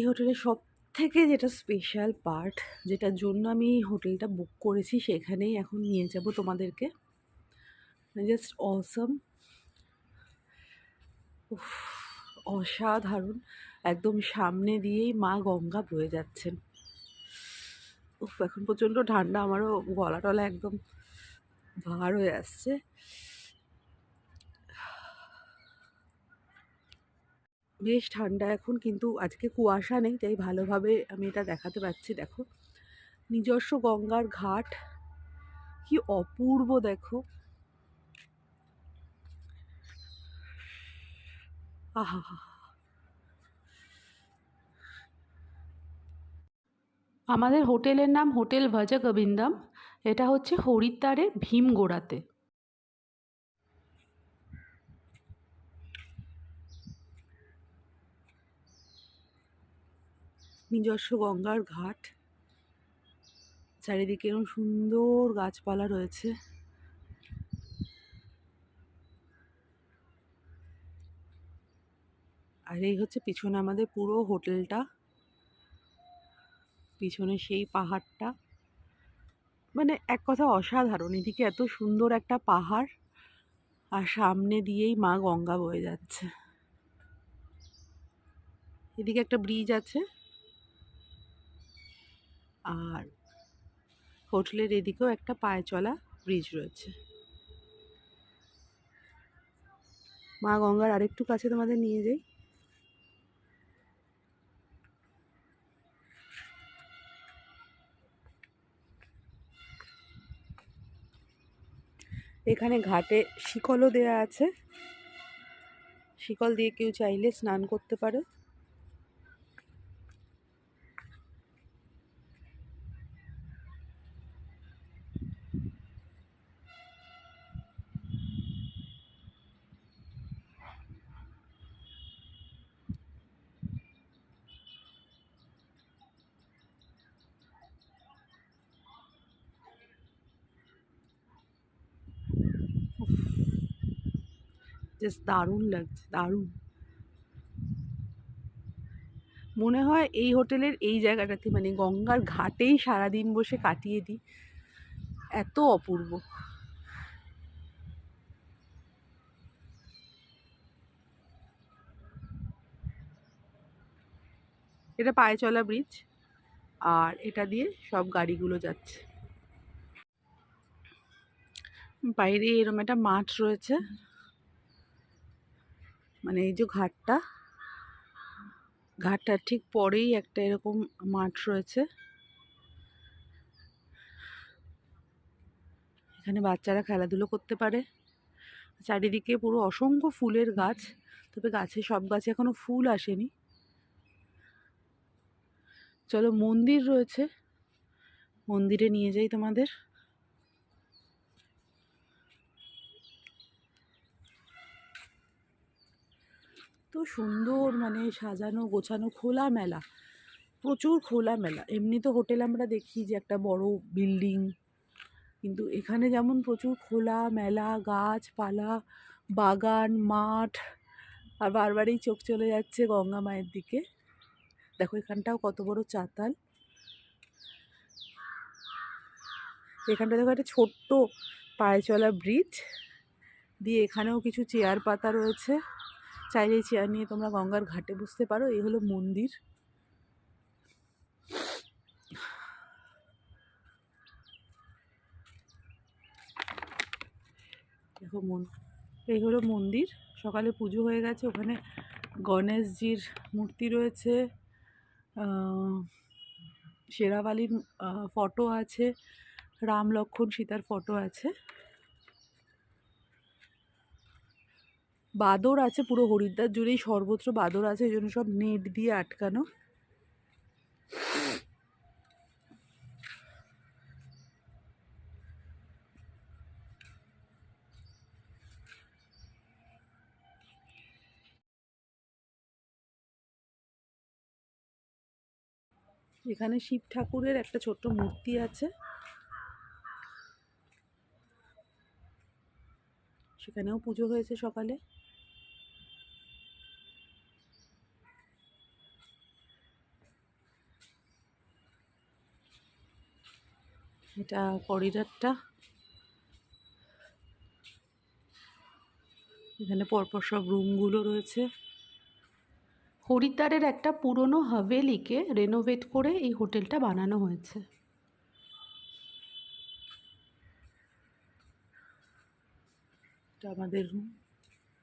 এই হোটেলের সব থেকে যেটা স্পেশাল পার্ট যেটার জন্য আমি হোটেলটা বুক করেছি, সেখানেই এখন নিয়ে যাব তোমাদেরকে। জাস্ট অসম অসাধারণ। একদম সামনে দিয়েই মা গঙ্গা বয়ে যাচ্ছেন। উফ, এখন প্রচণ্ড ঠান্ডা, আমারও গলা টলা একদম ভার হয়ে আসছে। বেশ ঠান্ডা এখন কিন্তু আজকে কুয়াশা নেই, তাই ভালোভাবে আমি এটা দেখাতে পাচ্ছি, দেখো। নিজস্ব গঙ্গার ঘাট। কি অপূর্ব, দেখো। আহা আমাদের হোটেলের নাম হোটেল ভজা গোবিন্দম এটা হচ্ছে হরিদ্বারের ভীমগোড়াতে। নিজস্ব গঙ্গার ঘাট। চারিদিকে এরকম সুন্দর গাছপালা রয়েছে। আর এই হচ্ছে পিছনে আমাদের পুরো হোটেলটা। পিছনে সেই পাহাড়টা। মানে এক কথা অসাধারণ, এদিকে এত সুন্দর একটা পাহাড়। আর সামনে দিয়েই মা গঙ্গা বয়ে যাচ্ছে। এদিকে একটা ব্রিজ আছে। আর হোটেলের এদিকেও একটা পায়ে চলা ব্রিজ রয়েছে। মা গঙ্গার আরেকটু কাছে তোমাদের নিয়ে যাই। এখানে ঘাটে শিকলও দেয়া আছে। শিকল দিয়ে কেউ চাইলে স্নান করতে পারে। জাস্ট দারুণ লাগছে, দারুণ। মনে হয় এই হোটেলের এই জায়গাটাতে মানে গঙ্গার ঘাটেই সারাদিন বসে কাটিয়ে দিই। এত অপূর্ব। এটা পায়ে চলা ব্রিজ আর এটা দিয়ে সব গাড়িগুলো যাচ্ছে। বাইরে এরম একটা মাঠ রয়েছে। মানে এই যে ঘাটটা, ঘাটটার ঠিক পরেই একটা এরকম মাঠ রয়েছে। এখানে বাচ্চারা খেলাধুলো করতে পারে। চারিদিকে পুরো অসংখ্য ফুলের গাছ, তবে গাছে সব গাছে এখনও ফুল আসেনি। চলো মন্দির রয়েছে। মন্দিরে নিয়ে যাই তোমাদের। তো সুন্দর মানে সাজানো, গোছানো খোলা মেলা প্রচুর খোলা মেলা এমনি তো হোটেল আমরা দেখি যে একটা বড় বিল্ডিং, কিন্তু এখানে যেমন প্রচুর খোলা মেলা গাছপালা, বাগান, মাঠ, আর বারবারই চোখ চলে যাচ্ছে গঙ্গা মায়ের দিকে। দেখো এখানটাও কত বড় চাতাল। এখানটা দেখো একটা ছোট্ট পায়ে চলা ব্রিজ, দিয়ে এখানেও কিছু চেয়ার পাতা রয়েছে। চাইলে চেয়ার নিয়ে তোমরা গঙ্গার ঘাটে বসতে পারো, এই হলো মন্দির। দেখো মন, এই হলো মন্দির, সকালে পুজো হয়ে গেছে, ওখানে গণেশজির মূর্তি রয়েছে শেরাবালির ফটো আছে, রাম লক্ষণ সীতার ফটো আছে। বাদর আছে পুরো হরিদ্বার জুড়েই সর্বত্র বাদর আছে, এই জন্য সব নেট দিয়ে আটকানো। এখানে শিব ঠাকুরের একটা ছোট্ট মূর্তি আছে। সেখানেও পুজো হয়েছে সকালে। এটা করিডরটা। এখানে পরপর সব রুমগুলো রয়েছে। হরিদ্বারের একটা পুরনো হাভেলিকে রেনোভেট করে এই হোটেলটা বানানো হয়েছে। এটা আমাদের রুম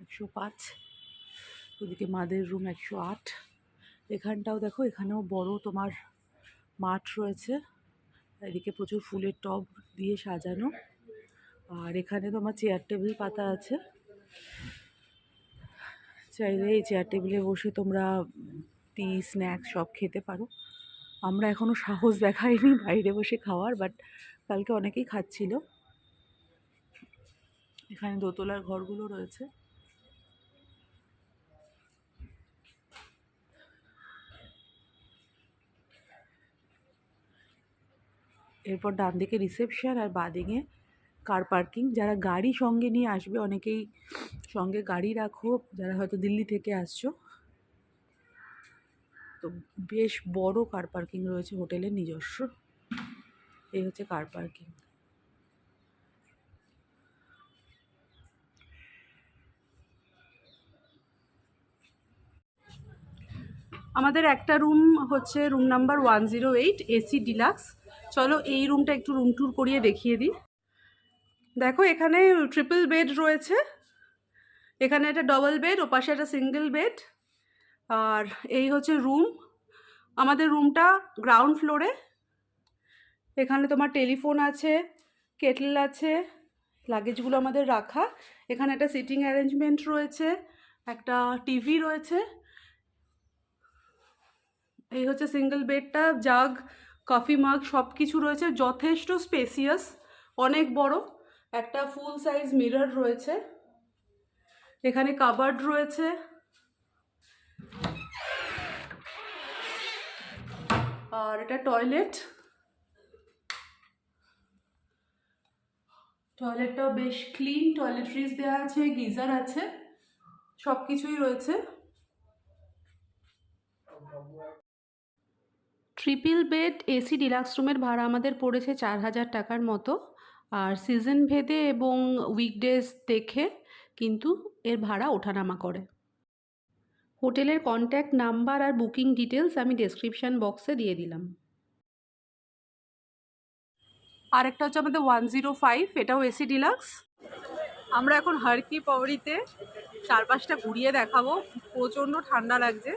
একশো পাঁচ। ওদিকে মাদের রুম একশো আট। এখানটাও দেখো, এখানেও বড় তোমার মাঠ রয়েছে। এদিকে প্রচুর ফুলের টব দিয়ে সাজানো। আর এখানে তোমার চেয়ার টেবিল পাতা আছে। চাইলে এই চেয়ার টেবিলে বসে তোমরা টি স্ন্যাক্স সব খেতে পারো। আমরা এখনও সাহস দেখাইনি বাইরে বসে খাওয়ার বাট কালকে অনেকেই খাচ্ছিল। এখানে দোতলার ঘরগুলো রয়েছে। এরপর ডান দিকে রিসেপশন আর বাদিকে কার পার্কিং যারা গাড়ি সঙ্গে নিয়ে আসবে, অনেকেই সঙ্গে গাড়ি রাখো, যারা হয়তো দিল্লি থেকে আসছো। তো বেশ বড় কার পার্কিং রয়েছে হোটেলের নিজস্ব। এই হচ্ছে কার পার্কিং আমাদের একটা রুম হচ্ছে room number one zero eight AC deluxe চলো এই রুমটা একটু রুম ট্যুর করিয়ে দেখিয়ে দিই। দেখো এখানে ট্রিপল বেড রয়েছে। এখানে একটা ডবল বেড ওপাশে একটা সিঙ্গেল বেড আর এই হচ্ছে রুম আমাদের রুমটা গ্রাউন্ড ফ্লোরে এখানে তোমার টেলিফোন আছে কেটল আছে লাগেজগুলো আমাদের রাখা। এখানে একটা সিটিং অ্যারেঞ্জমেন্ট রয়েছে, একটা টিভি রয়েছে। এই হচ্ছে সিঙ্গেল বেডটা জাগ কফি মাগ সব কিছু রয়েছে, যথেষ্ট স্পেসিয়াস অনেক বড়। একটা ফুল সাইজ মিরর রয়েছে। এখানে কাবার্ড রয়েছে। আর এটা টয়লেট টয়লেটটাও বেশ ক্লিন টয়লেট্রিজ দেওয়া আছে, গিজার আছে সব কিছুই রয়েছে। ট্রিপল বেড এসি ডিলাক্স রুমের ভাড়া আমাদের পড়েছে চার হাজার টাকার মতো। আর সিজন ভেদে এবং উইকডেজ দেখে কিন্তু এর ভাড়া ওঠানামা করে। হোটেলের কন্ট্যাক্ট নাম্বার আর বুকিং ডিটেলস আমি ডেসক্রিপশান বক্সে দিয়ে দিলাম। আরেকটা হচ্ছে আমাদের ওয়ান জিরো ফাইভ এটাও এসি ডিলাক্স আমরা এখন হারকি পাউরিতে চারপাশটা ঘুরিয়ে দেখাবো। প্রচণ্ড ঠান্ডা লাগছে।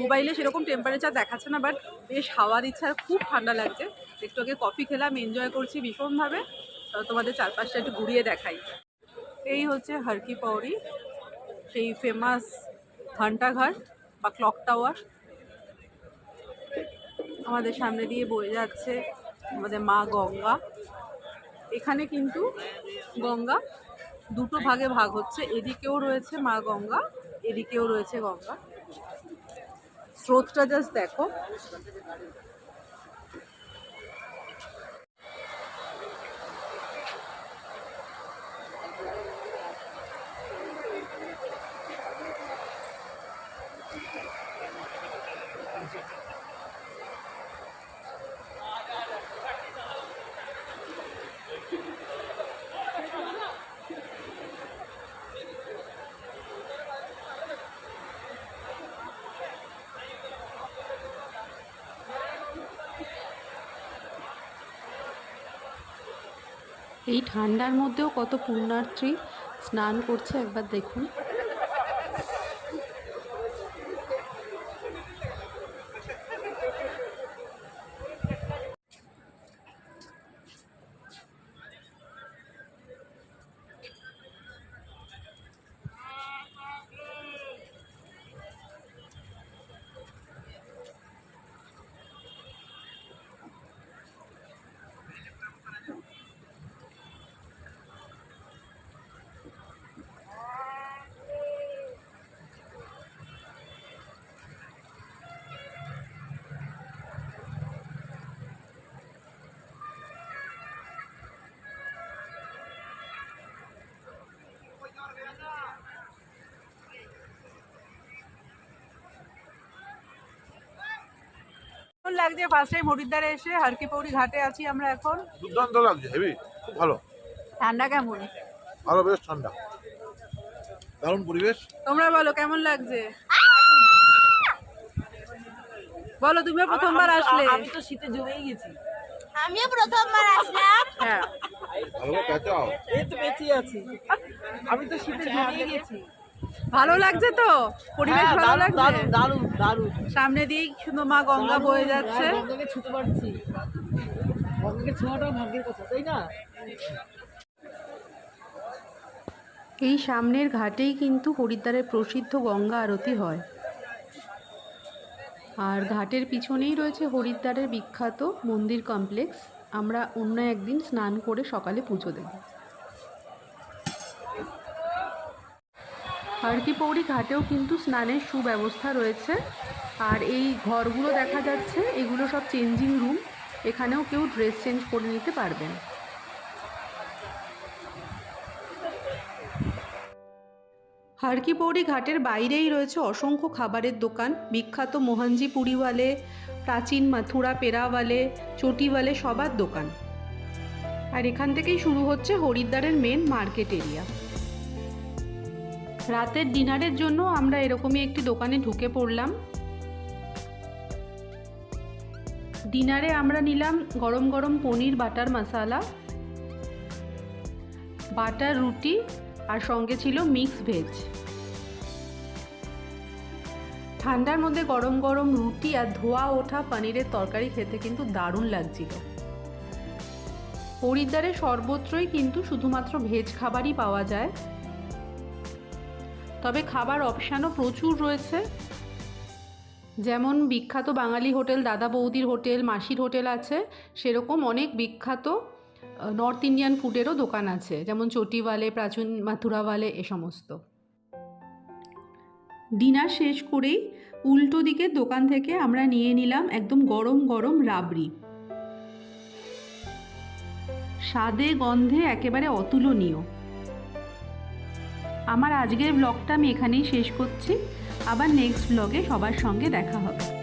মোবাইলে সেরকম টেম্পারেচার দেখাচ্ছে না বাট বেশ হাওয়া দিচ্ছে আর খুব ঠান্ডা লাগছে। একটু আগে কফি খেলাম এনজয় করছি ভীষণভাবে। তোমাদের চারপাশটা একটু ঘুরিয়ে দেখাই। এই হচ্ছে হারকি পাউরি সেই ফেমাস ঘন্টাঘাট বা ক্লক টাওয়ার আমাদের সামনে দিয়ে বয়ে যাচ্ছে আমাদের মা গঙ্গা। এখানে কিন্তু গঙ্গা দুটো ভাগে ভাগ হচ্ছে। এদিকেও রয়েছে মা গঙ্গা এদিকেও রয়েছে গঙ্গা। স্রোতটা জাস্ট দেখো। এই ঠান্ডার মধ্যেও কত পুণ্যার্থী স্নান করছে একবার দেখুন। লাগছে ফার্স্ট টাইম হরিদ্বারে এসে হারকি পৌরি ঘাটে আছি আমরা এখন। দুর্দান্ত লাগছে হেভি খুব ভালো। ঠান্ডা কেমন? ভালো বেশ ঠান্ডা। দারুণ পরিবেশ। তোমরা বলো কেমন লাগছে? বলো তুমিও প্রথমবার আসলে। আমি তো শীতে জমেই গেছি। আমিও প্রথমবার আসলাম। হ্যাঁ। ভালো পেঁচাও। এই তো বেঁচে আছি। আমি তো শীতে জমেই গেছি। ভালো লাগছে তো? পরিবেশ হ্যাঁ, ভালো লাগছে? দারুণ দারুণ দারুণ। সামনে দিয়ে শুধু মা গঙ্গা বয়ে যাচ্ছে। হ্যাঁ, গঙ্গাকে ছুতে পারছি। গঙ্গাকে ছোঁয়াটাও ভাগ্যের কথা তাই না? এই সামনের ঘাটেই কিন্তু হরিদ্বারের প্রসিদ্ধ গঙ্গা আরতি হয়। আর ঘাটের পিছনেই রয়েছে হরিদ্বারের বিখ্যাত মন্দির কমপ্লেক্স। আমরা অন্য একদিন স্নান করে সকালে পুজো দেব। হারকি পৌরি ঘাটেও কিন্তু স্নানের সুব্যবস্থা রয়েছে। আর এই ঘরগুলো দেখা যাচ্ছে, এগুলো সব চেঞ্জিং রুম এখানেও কেউ ড্রেস চেঞ্জ করে নিতে পারবেন। হারকি পৌরি ঘাটের বাইরেই রয়েছে অসংখ্য খাবারের দোকান, বিখ্যাত মোহনজি পুরিওয়ালে, প্রাচীন মাথুরা পেরাওয়ালে, চটিওয়ালে সবার দোকান। আর এখান থেকেই শুরু হচ্ছে হরিদ্বারের মেন মার্কেট এরিয়া রাতের ডিনারের জন্য আমরা এরকমই একটি দোকানে ঢুকে পড়লাম। ডিনারে আমরা নিলাম গরম গরম পনির, বাটার মশালা, বাটার রুটি আর সঙ্গে ছিল মিক্স ভেজ। ঠান্ডার মধ্যে গরম গরম রুটি আর ধোয়া ওঠা পনিরের তরকারি খেতে কিন্তু দারুণ লাগছিল। হরিদ্বারে সর্বত্রই কিন্তু শুধুমাত্র ভেজ খাবারই পাওয়া যায়। তবে খাবার অপশানও প্রচুর রয়েছে। যেমন বিখ্যাত বাঙালি হোটেল, দাদা বৌদির হোটেল, মাসির হোটেল আছে। সেরকম অনেক বিখ্যাত নর্থ ইন্ডিয়ান ফুডেরও দোকান আছে। যেমন চটিওয়ালে, প্রাচীন মাথুরাওয়ালে, এ সমস্ত। ডিনার শেষ করেই উল্টো দিকের দোকান থেকে আমরা নিয়ে নিলাম একদম গরম গরম রাবড়ি। স্বাদে গন্ধে একেবারে অতুলনীয়। আমার আজকের ব্লগটা আমি এখানেই শেষ করছি। আবার নেক্সট ব্লগে সবার সঙ্গে দেখা হবে।